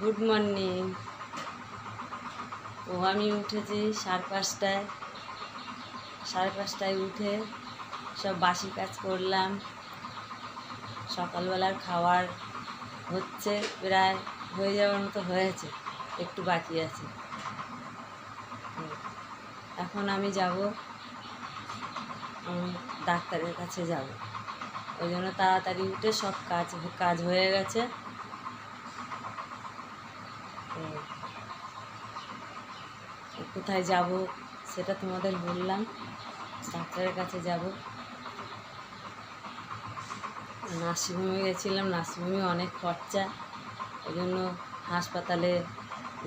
Good morning. ও, আমি উঠেছি সাড়ে পাঁচটায়। সাড়ে পাঁচটায় উঠে সব বাসি কাজ করলাম। সকালবেলার খাওয়ার হচ্ছে, প্রায় হয়ে যাওয়ার মতো হয়েছে, একটু বাকি আছে। এখন আমি যাব ডাক্তারের কাছে যাব। ওই জন্য তাড়াতাড়ি উঠে সব কাজ কাজ হয়ে গেছে তো কোথায় যাব সেটা তোমাদের বললাম, ডাক্তারের কাছে যাব। নার্সিংহোমে গেছিলাম, নার্সিংহোমে অনেক খরচা ওই জন্য হাসপাতালে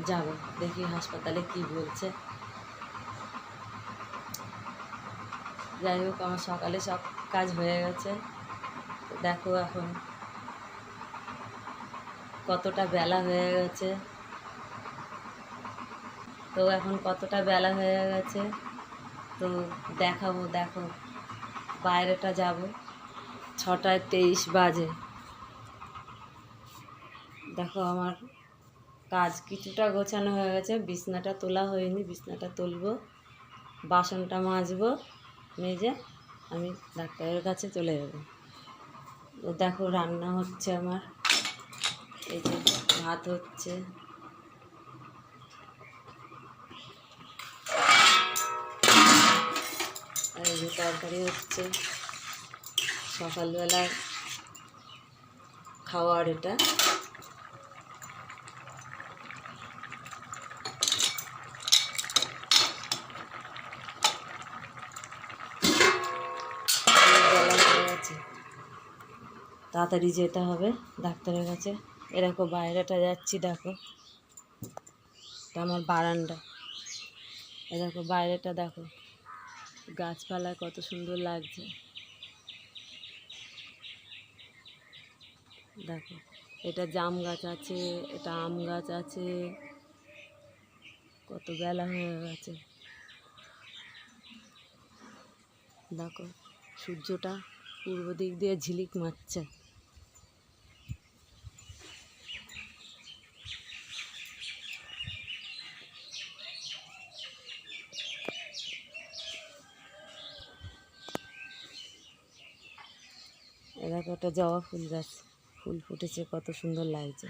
যাব, দেখি হাসপাতালে কি বলছে। যাই হোক, আমার সকালে সব কাজ হয়ে গেছে দেখো এখন কতটা বেলা হয়ে গেছে। তো এখন কতটা বেলা হয়ে গেছে, তো দেখাবো, দেখো। বাইরেটা যাব, ছটায় তেইশ বাজে। দেখো আমার কাজ কিছুটা গোছানো হয়ে গেছে, বিছনাটা তোলা হয়নি, বিছনাটা তুলবো, বাসনটা মাজবো, মেজে আমি ডাক্তারের কাছে চলে যাব। দেখো রান্না হচ্ছে আমার, এই যে ভাত হচ্ছে। আর তরকারি হচ্ছে। সকালবেলার খাওয়ার এটা। তাড়াতাড়ি যেতে হবে ডাক্তারের কাছে। এরকম বাইরেটা যাচ্ছি, দেখো। আমার বারান্দা। এরকম বাইরেটা দেখো। গাছপালা কত সুন্দর লাগছে। দেখো, এটা জাম গাছ আছে, এটা আম গাছ আছে, কত বেলা হয়ে গেছে। দেখো, সূর্যটা পূর্ব দিক দিয়ে ঝিলিক মারছে। দেখো একটা জবা ফুল গাছ। ফুল ফুটেছে, কত সুন্দর লাগছে।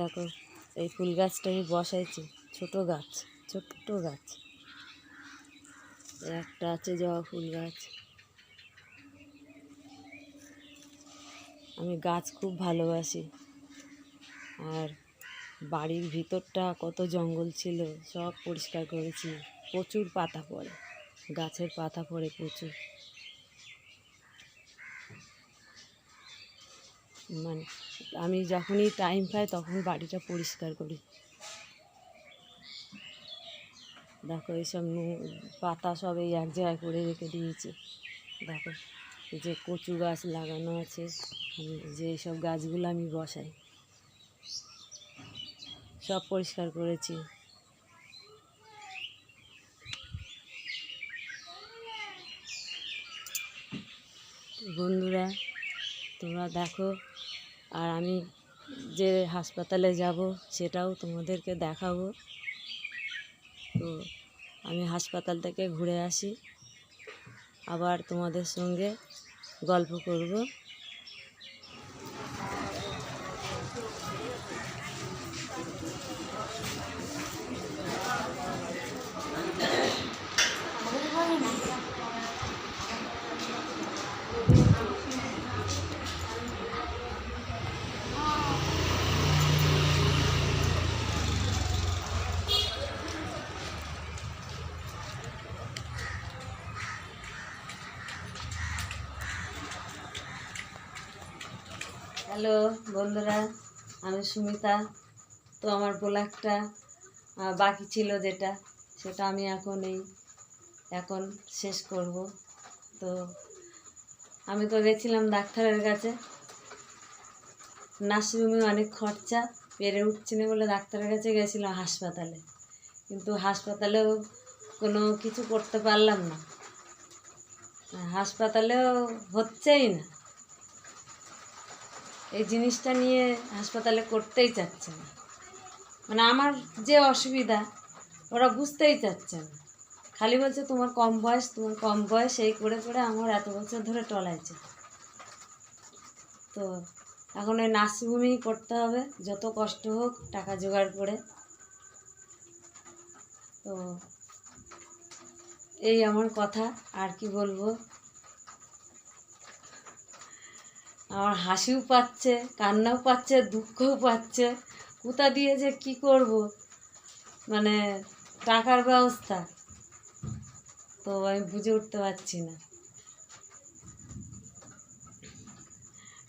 দেখো, এই ফুল গাছটা আমি বসাইছি, ছোট গাছ, ছোট্ট গাছ। একটা আছে জবা ফুল গাছ। আমি গাছ খুব ভালোবাসি। আর বাড়ির ভিতরটা কত জঙ্গল ছিল, সব পরিষ্কার করেছি। প্রচুর পাতা পড়ে, গাছের পাতা পড়ে প্রচুর। মানে আমি যখনই টাইম পাই তখন বাড়িটা পরিষ্কার করি। দেখো, এইসব পাতা সব এই এক জায়গায় করে রেখে দিয়েছি। দেখো যে কচু গাছ লাগানো আছে, যে এইসব গাছগুলো আমি বসাই। সব পরিষ্কার করেছি। বন্ধুরা, তোমরা দেখো, আর আমি যে হাসপাতালে যাব সেটাও তোমাদেরকে দেখাবো। তো আমি হাসপাতাল থেকে ঘুরে আসি, আবার তোমাদের সঙ্গে গল্প করব। হ্যালো বন্ধুরা আমি সুমিতা। তো আমার ব্লগটা বাকি ছিল যেটা সেটা আমি এখন এই এখন শেষ করব। তো আমি তো গেছিলাম ডাক্তারের কাছে। নার্সিংহোমে অনেক খরচা, পেরে উঠছি না বলে ডাক্তারের কাছে গেছিলাম হাসপাতালে। কিন্তু হাসপাতালেও কোনো কিছু করতে পারলাম না। হাসপাতালেও হচ্ছেই না। এই জিনিসটা নিয়ে হাসপাতালে করতেই চাচ্ছে না। মানে আমার যে অসুবিধা, ওরা বুঝতেই চাচ্ছে না। খালি বলছে, তোমার কম বয়স, তোমার কম বয়স, এই করে করে আমার এত বছর ধরে টলাইছে। তো এখন ওই নার্সিংহোমেই করতে হবে, যত কষ্ট হোক, টাকা জোগাড় করে। তো এই আমার কথা, আর কি বলব? আমার হাসিও পাচ্ছে, কান্নাও পাচ্ছে, দুঃখও পাচ্ছে। কোথা দিয়ে যে কি করব? মানে টাকার ব্যবস্থা। তো আমি বুঝে উঠতে পারছি না।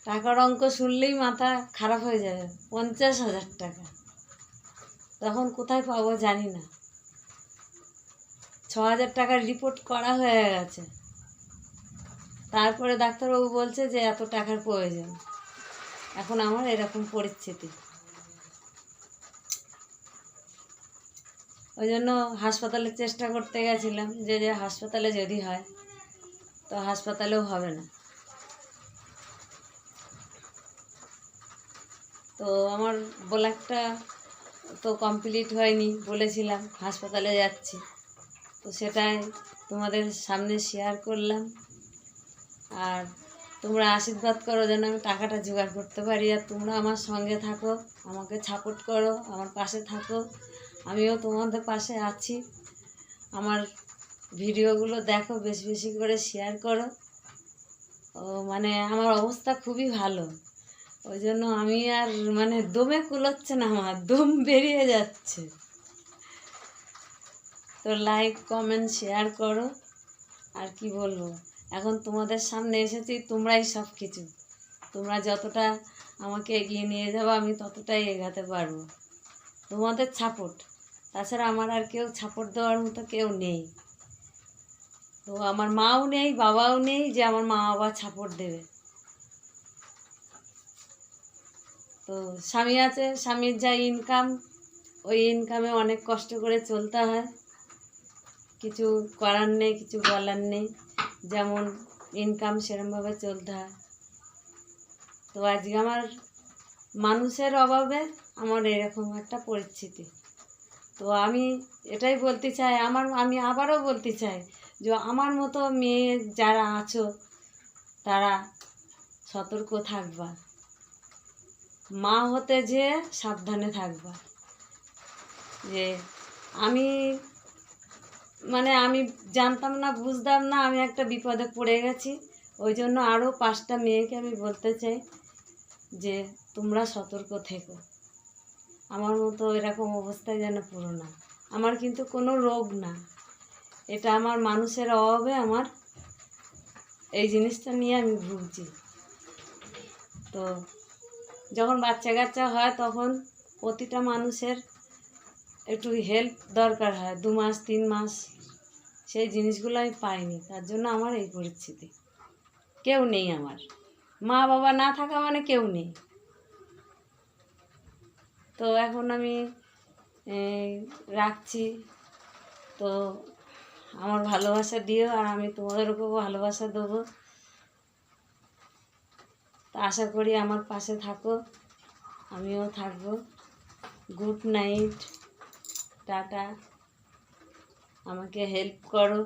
টাকার অঙ্ক শুনলেই মাথা খারাপ হয়ে যাবে। পঞ্চাশ হাজার টাকা। তখন কোথায় পাবো জানি না। ছ হাজার টাকার রিপোর্ট করা হয়ে গেছে। তারপরে ডাক্তারবাবু বলছে যে এত টাকার প্রয়োজন। এখন আমার এরকম পরিস্থিতি। ওই জন্য হাসপাতালে চেষ্টা করতে গেছিলাম যে যে হাসপাতালে যদি হয়, তো হাসপাতালেও হবে না। তো আমার ব্লাডটা তো কমপ্লিট হয়নি বলেছিলাম, হাসপাতালে যাচ্ছি। তো সেটাই তোমাদের সামনে শেয়ার করলাম। আর তোমরা আশীর্বাদ করো যেন আমি টাকাটা জোগাড় করতে পারি, আর তোমরা আমার সঙ্গে থাকো, আমাকে সাপোর্ট করো, আমার পাশে থাকো। আমিও তোমাদের পাশে আছি। আমার ভিডিওগুলো দেখো, বেশি বেশি করে শেয়ার করো। ও মানে আমার অবস্থা খুবই ভালো। ওই জন্য আমি আর মানে দমে কুলোচ্ছে না, আমার দম বেরিয়ে যাচ্ছে। তো লাইক কমেন্ট শেয়ার করো। আর কি বলব? এখন তোমাদের সামনে এসেছি, তোমরাই সব কিছু তোমরা যতটা আমাকে এগিয়ে নিয়ে যাব, আমি ততটাই এগাতে পারব। তোমাদের সাপোর্ট তাছাড়া আমার আর কেউ সাপোর্ট দেওয়ার মতো কেউ নেই। তো আমার মাও নেই, বাবাও নেই যে আমার মা বাবা সাপোর্ট দেবে। তো স্বামী আছে, স্বামীর যা ইনকাম ওই ইনকামে অনেক কষ্ট করে চলতে হয়। কিছু করার নেই, কিছু বলার নেই। যেমন ইনকাম সেরমভাবে চলতে হয়। তো আজকে আমার মানুষের অভাবে আমার এরকম একটা পরিস্থিতি। তো আমি এটাই বলতে চাই, আমার, আমি আবারও বলতে চাই যে আমার মতো মেয়ে যারা আছো, তারা সতর্ক থাকবা। মা হতে যে সাবধানে থাকবা। যে আমি মানে আমি জানতাম না, বুঝতাম না, আমি একটা বিপদে পড়ে গেছি। ওই জন্য আরও পাঁচটা মেয়েকে আমি বলতে চাই যে তোমরা সতর্ক থেকো। আমার মতো এরকম অবস্থায় যেন পুরো না। আমার কিন্তু কোনো রোগ না। এটা আমার মানুষের অভাবে আমার এই জিনিসটা নিয়ে আমি ভুগছি। তো যখন বাচ্চা কাচ্চা হয় তখন প্রতিটা মানুষের একটু হেল্প দরকার হয়। দু মাস, তিন মাস সেই জিনিসগুলো আমি পাইনি। তার জন্য আমার এই পরিস্থিতি। কেউ নেই আমার। মা বাবা না থাকা মানে কেউ নেই। তো এখন আমি রাখছি। তো আমার ভালোবাসা দিও আর আমি তোমাদেরকেও ভালোবাসা দেবো। তো আশা করি আমার পাশে থাকো, আমিও থাকব। Good night, tata. আমাকে হেল্প করো।